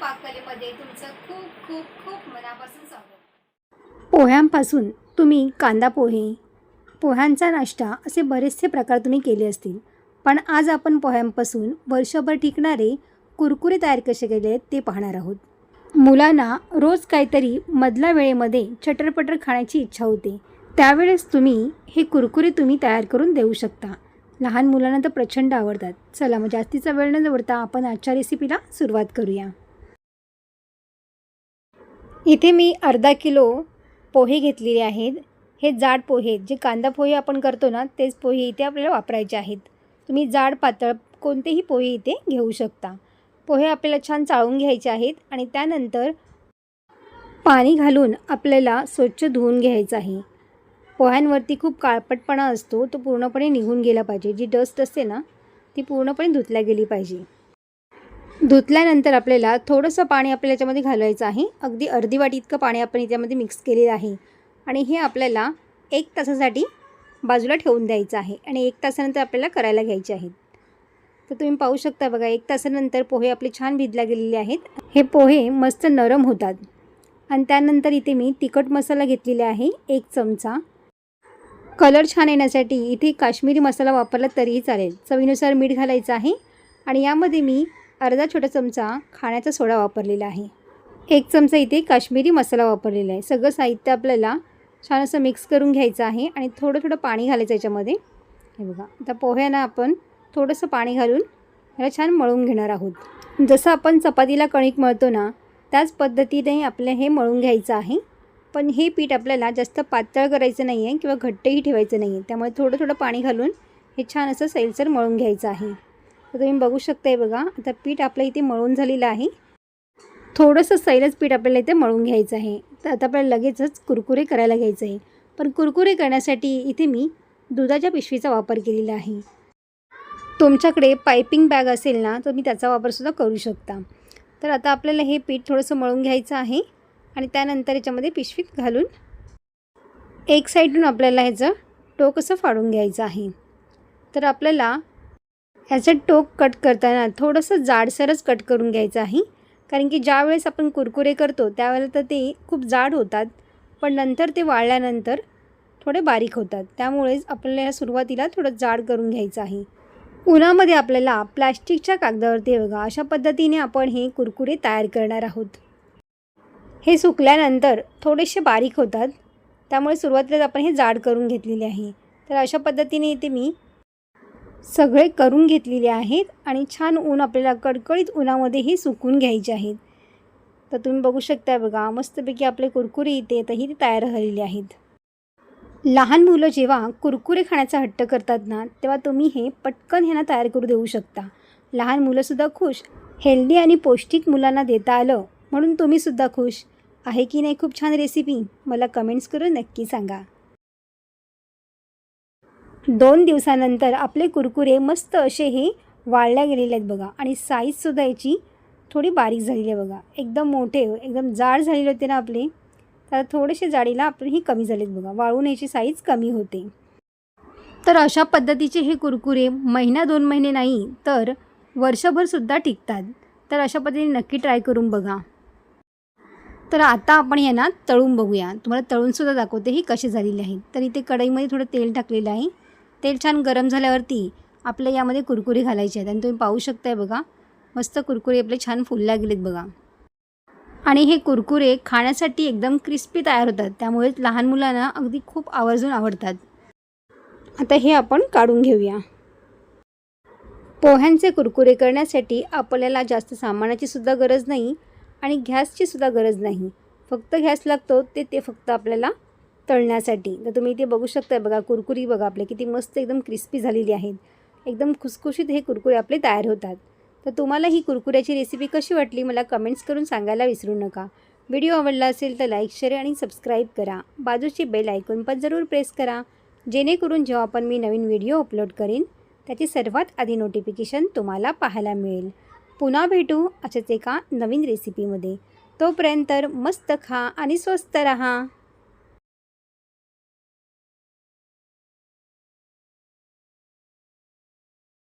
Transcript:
पाककलेमध्ये तुमचं खूप खूप खूप मनापासून स्वागत. पोह्यांपासून तुम्ही कांदा पोहे पोह्यांचा नाश्ता असे बरेचसे प्रकार तुम्ही केले असतील. पण आज आपण पोह्यांपासून वर्षभर टिकणारे कुरकुरे तयार कसे केले आहेत ते पाहणार आहोत. मुलांना रोज काहीतरी मधल्या वेळेमध्ये चटरपटर खाण्याची इच्छा होते. त्यावेळेस तुम्ही हे कुरकुरे तुम्ही तयार करून देऊ शकता. लहान मुलांना तर प्रचंड आवडतात. चला मग जास्तीचा वेळ न निवडता आपण आजच्या रेसिपीला सुरुवात करूया. इथे मी अर्धा किलो पोहे घेतलेले आहेत. हे जाड पोहे जे कांदा पोहे आपण करतो ना तेच पोहे इथे आपल्याला वापरायचे आहेत. तुम्ही जाड पातळ कोणतेही पोहे इथे घेऊ शकता. पोहे आपल्याला छान चाळून घ्यायचे आहेत आणि त्यानंतर पाणी घालून आपल्याला स्वच्छ धुवून घ्यायचं आहे. पोह्यांवरती खूप काळपटपणा असतो तो पूर्णपणे निघून गेला पाहिजे. जी डस्ट असते ना ती पूर्णपणे धुतल्या गेली पाहिजे. धुतल्यानंतर आपल्याला थोडंसं पाणी आपल्याला याच्यामध्ये घालायचं आहे. अगदी अर्धी वाटी इतकं पाणी आपण याच्यामध्ये मिक्स केलेलं आहे. आणि हे आपल्याला एक तासासाठी बाजूला ठेवून द्यायचं आहे आणि एक तासानंतर आपल्याला करायला घ्यायचे आहेत. तर तुम्ही पाहू शकता बघा एक तासानंतर पोहे आपले छान भिजल्या गेलेले आहेत. हे पोहे मस्त नरम होतात. आणि त्यानंतर इथे मी तिखट मसाला घेतलेला आहे एक चमचा. कलर छान येण्यासाठी इथे काश्मीरी मसाला वापरला तरीही चालेल. चवीनुसार मीठ घालायचं आहे. आणि यामध्ये मी अर्धा छोटा चमचा खाण्याचा सोडा वापरलेला आहे. एक चमचा इथे काश्मीरी मसाला वापरलेला आहे. सगळं साहित्य आपल्याला छान असं मिक्स करून घ्यायचं आहे आणि थोडं थोडं पाणी घालायचं याच्यामध्ये. हे बघा आता पोह्यांना आपण थोडंसं पाणी घालून ह्याला छान मळून घेणार आहोत. जसं आपण चपातीला कणिक मळतो ना त्याच पद्धतीने आपलं हे मळून घ्यायचं आहे. पण हे पीठ आपल्याला जास्त पातळ करायचं नाही आहे किंवा घट्टही ठेवायचं नाही आहे त्यामुळे थोडं थोडं पाणी घालून हे छान असं सैलसर मळून घ्यायचं आहे. तर तुम्ही बघू शकताय बघा. आता पीठ आपल्या इथे मळून झालेलं आहे. थोडंसं सैलच पीठ आपल्याला इथे मळून घ्यायचं आहे. तर आता आपल्याला लगेचच कुरकुरे करायला घ्यायचं आहे. पण कुरकुरे करण्यासाठी इथे मी दुधाच्या पिशवीचा वापर केलेला आहे. तुमच्याकडे पायपिंग बॅग असेल ना तर मी त्याचा वापरसुद्धा करू शकता. तर आता आपल्याला हे पीठ थोडंसं मळून घ्यायचं आहे. आणि त्यानंतर याच्यामध्ये पिशवीत घालून एक साईडून आपल्याला ह्याचं टोक असं फाडून घ्यायचं आहे. तर आपल्याला ह्याचं टोक कट करताना थोडंसं जाडसरच कट करून घ्यायचं आहे. कारण की ज्या वेळेस आपण कुरकुरे करतो त्यावेळेला तर ते खूप जाड होतात. पण नंतर ते वाळल्यानंतर थोडे बारीक होतात. त्यामुळेच आपल्याला सुरुवातीला थोडं जाड करून घ्यायचं आहे. उन्हामध्ये आपल्याला प्लॅस्टिकच्या कागदावरती बघा अशा पद्धतीने आपण हे कुरकुरे तयार करणार आहोत. हे सुकल्यानंतर थोडेसे बारीक होतात. त्यामुळे सुरुवातीलाच आपण हे जाड करून घेतलेले आहे. तर अशा पद्धतीने इथे मी सगळे करून घेतलेले आहेत आणि छान ऊन आपल्याला कडकडीत उन्हामध्ये हे सुकून घ्यायचे आहेत. तर तुम्ही बघू शकता बघा मस्तपैकी आपले कुरकुरे इथे तही ते तयार झालेले आहेत. लहान मुलं जेव्हा कुरकुरे खाण्याचा हट्ट करतात ना तेव्हा तुम्ही हे पटकन ह्यांना तयार करू देऊ शकता. लहान मुलंसुद्धा खुश हेल्दी आणि पौष्टिक मुलांना देता आलं म्हणून तुम्हीसुद्धा खुश. आहे की नाही खूप छान रेसिपी मला कमेंट्स करून नक्की सांगा. दोन दिवसानंतर आपले कुरकुरे मस्त असे हे वाळल्या गेलेले आहेत बघा. आणि साईजसुद्धा याची थोडी बारीक झालेली आहे बघा. एकदम मोठे एकदम जाड झालेले होते ना आपले. तर थोडेसे जाडीला आपणही ही कमी झालेत बघा. वाळून याची साईज कमी होते. तर अशा पद्धतीचे हे कुरकुरे महिना दोन महिने नाही तर वर्षभरसुद्धा टिकतात. तर अशा पद्धतीने नक्की ट्राय करून बघा. तर आता आपण यांना तळून बघूया. तुम्हाला तळूनसुद्धा दाखवते ही कसे झालेले आहेत तर इथे कढईमध्ये थोडं तेल टाकलेलं आहे. तेल छान गरम झाल्यावरती आपल्या यामध्ये कुरकुरे घालायचे आहेत. आणि तुम्ही पाहू शकताय बघा मस्त कुरकुरे आपले छान फुलल्या गेलेत बघा. आणि हे कुरकुरे खाण्यासाठी एकदम क्रिस्पी तयार होतात. त्यामुळे लहान मुलांना अगदी खूप आवर्जून आवडतात. आता हे आपण काढून घेऊया. पोह्यांचे कुरकुरे करण्यासाठी आपल्याला जास्त सामानाची सुद्धा गरज नाही आणि गॅसची सुद्धा गरज नाही. फक्त गॅस लागतो ते ते फक्त आपल्याला तळण्यासाठी. तर तुम्ही इथे बघू शकता बघा कुरकुरी बघा आपले किती मस्त एकदम क्रिस्पी झालेली आहेत. एकदम खुसखुशीत हे कुरकुरे आपले तयार होतात. तर तुम्हाला ही कुरकुऱ्याची रेसिपी कशी वाटली मला कमेंट्स करून सांगायला विसरू नका. व्हिडिओ आवडला असेल तर लाईक शेअर आणि सबस्क्राईब करा. बाजूची बेल ऐकून पण जरूर प्रेस करा. जेणेकरून जेव्हा आपण मी नवीन व्हिडिओ अपलोड करीन त्याची सर्वात आधी नोटिफिकेशन तुम्हाला पाहायला मिळेल. पुन्हा भेटू अशाच एका नवीन रेसिपीमध्ये तोपर्यंत मस्त खा आणि स्वस्त रहा.